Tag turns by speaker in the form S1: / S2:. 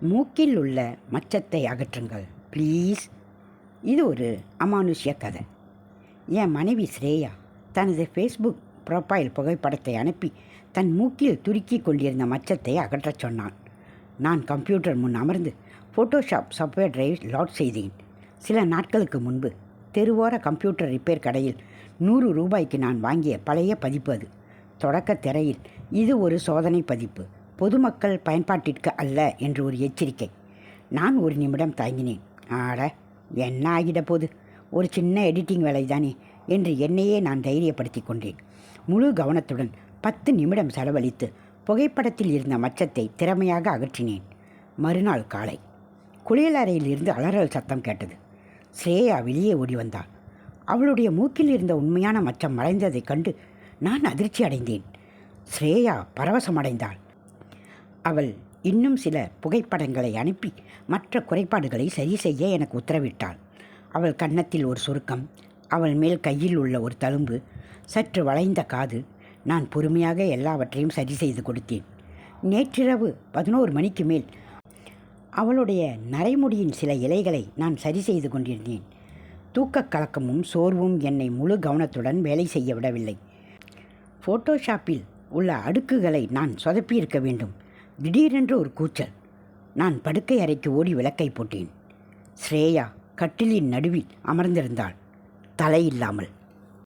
S1: மூக்கில் உள்ள மச்சத்தை அகற்றுங்கள். ப்ளீஸ் இது ஒரு அமானுஷ்ய கதை. என் மனைவி ஸ்ரேயா தனது ஃபேஸ்புக் ப்ரொஃபைல் புகைப்படத்தை அனுப்பி தன் மூக்கில் துருக்கி கொண்டிருந்த மச்சத்தை அகற்றச் சொன்னான் நான் கம்ப்யூட்டர் முன் அமர்ந்து ஃபோட்டோஷாப் சாஃப்ட்வேர் டிரைவ் லாட் செய்தேன். சில நாட்களுக்கு முன்பு தெருவோர கம்ப்யூட்டர் ரிப்பேர் கடையில் நூறு ரூபாய்க்கு நான் வாங்கிய பழைய பதிப்பு அது. தொடக்க திரையில் இது ஒரு சோதனை பதிப்பு. பொதுமக்கள் பயன்பாட்டிற்கு அல்ல என்று ஒரு எச்சரிக்கை. நான் ஒரு நிமிடம் தயங்கினேன். ஆட என்ன ஆகிட போது? ஒரு சின்ன எடிட்டிங் வேலை தானே என்று என்னையே நான் தைரியப்படுத்தி கொண்டேன். முழு கவனத்துடன் பத்து நிமிடம் செலவழித்து புகைப்படத்தில் இருந்த மச்சத்தை திறமையாக அகற்றினேன். மறுநாள் காலை குளியலறையில் இருந்து அலறல் சத்தம் கேட்டது. ஸ்ரேயா வெளியே ஓடி வந்தாள். அவளுடைய மூக்கில் இருந்த உண்மையான மச்சம் மறைந்ததைக் கண்டு நான் அதிர்ச்சி அடைந்தேன் ஸ்ரேயா பரவசமடைந்தாள். அவள் இன்னும் சில புகைப்படங்களை அனுப்பி மற்ற குறைபாடுகளை சரி செய்ய எனக்கு உத்தரவிட்டாள். அவள் கன்னத்தில் ஒரு சுருக்கம் அவள் மேல் கையில் உள்ள ஒரு தழும்பு சற்று வளைந்த காது. நான் பொறுமையாக எல்லாவற்றையும் சரி செய்து கொடுத்தேன். நேற்றிரவு பதினோரு மணிக்கு மேல் அவளுடைய நரைமுடியின் சில இலைகளை நான் சரி செய்து கொண்டிருந்தேன். தூக்கக் கலக்கமும் சோர்வும் என்னை முழு கவனத்துடன் வேலை செய்ய விடவில்லை. ஃபோட்டோஷாப்பில் உள்ள அடுக்குகளை நான் சொதப்பியிருக்க வேண்டும். திடீரென்று ஒரு கூச்சல். நான் படுக்கை அறைக்கு ஓடி விளக்கை போட்டேன். ஸ்ரேயா கட்டிலின் நடுவில் அமர்ந்திருந்தாள். தலையில்லாமல்.